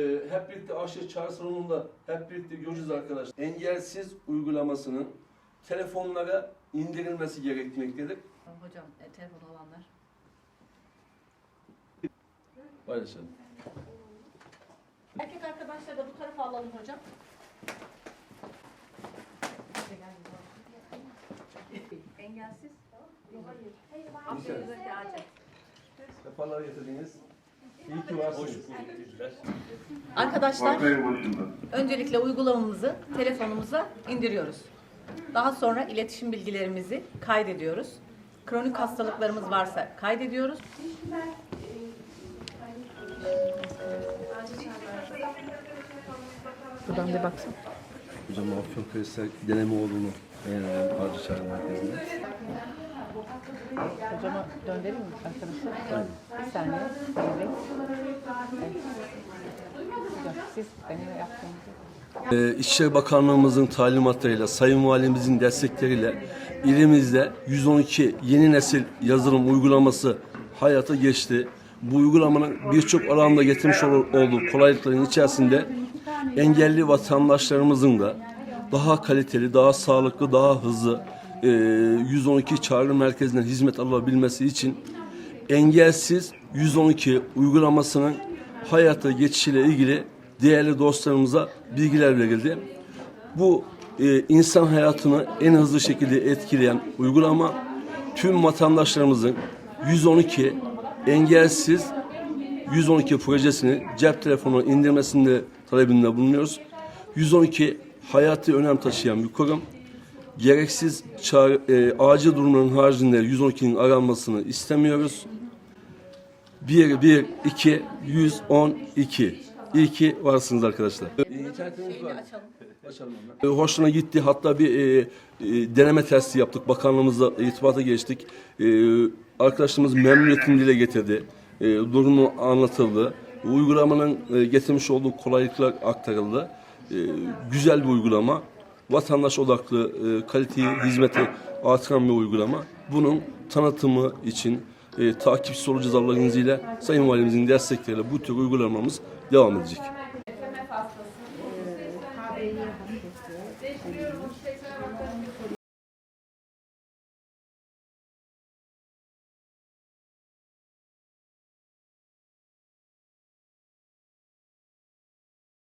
Ee, hep birlikte aşı çağrı salonunda hep birlikte göreceğiz arkadaşlar. Engelsiz uygulamasının telefonlara indirilmesi gerekmektedir. Hocam e, telefon olanlar. Paylaşalım. Erkek arkadaşlar da bu tarafa alalım hocam. Engelsiz. Yok hayır. Aferin Ağaç'a. Sefalar getirdiniz. İyi ki varsınız. Arkadaşlar öncelikle uygulamamızı telefonumuza indiriyoruz. Daha sonra iletişim bilgilerimizi kaydediyoruz. Kronik hastalıklarımız varsa kaydediyoruz. Buradan bir baksın. Hocam Afyonkarahisar deneme olduğunu beğendim Harcı Çağrı Merkezi'nde. Hocama döndüreyim mi arkadaşlar? Bir saniye. Evet. Evet. Hocam siz deneme yaptığınızı Ee, İçişleri Bakanlığımızın talimatlarıyla, Sayın Valimizin destekleriyle ilimizde 112 yeni nesil yazılım uygulaması hayata geçti. Bu uygulamanın birçok alanda getirmiş ol- olduğu kolaylıkların içerisinde engelli vatandaşlarımızın da daha kaliteli, daha sağlıklı, daha hızlı e, 112 çağrı merkezinden hizmet alabilmesi için engelsiz 112 uygulamasının hayata geçişiyle ilgili değerli dostlarımıza bilgiler verildi. Bu e, insan hayatını en hızlı şekilde etkileyen uygulama tüm vatandaşlarımızın 112 engelsiz 112 projesini cep telefonu indirmesinde talebinde bulunuyoruz. 112 hayati önem taşıyan bir kurum. Gereksiz çağrı, e, acil durumların haricinde 112'nin aranmasını istemiyoruz. 1 1 2 112. İyi ki varsınız arkadaşlar. İnternetimiz var. açalım. Açalım hemen. E, Hoşuna gitti. Hatta bir e, e, deneme testi yaptık. Bakanlığımızla irtibata geçtik. E, arkadaşlarımız memnuniyetini dile getirdi. E, durumu anlatıldı. Uygulamanın e, getirmiş olduğu kolaylıklar aktarıldı. E, güzel bir uygulama. Vatandaş odaklı, e, kaliteyi, hizmeti artıran bir uygulama. Bunun tanıtımı için e, takipçisi olacağız Allah'ın izniyle. Sayın Valimizin destekleriyle bu tür uygulamamız devam edecek.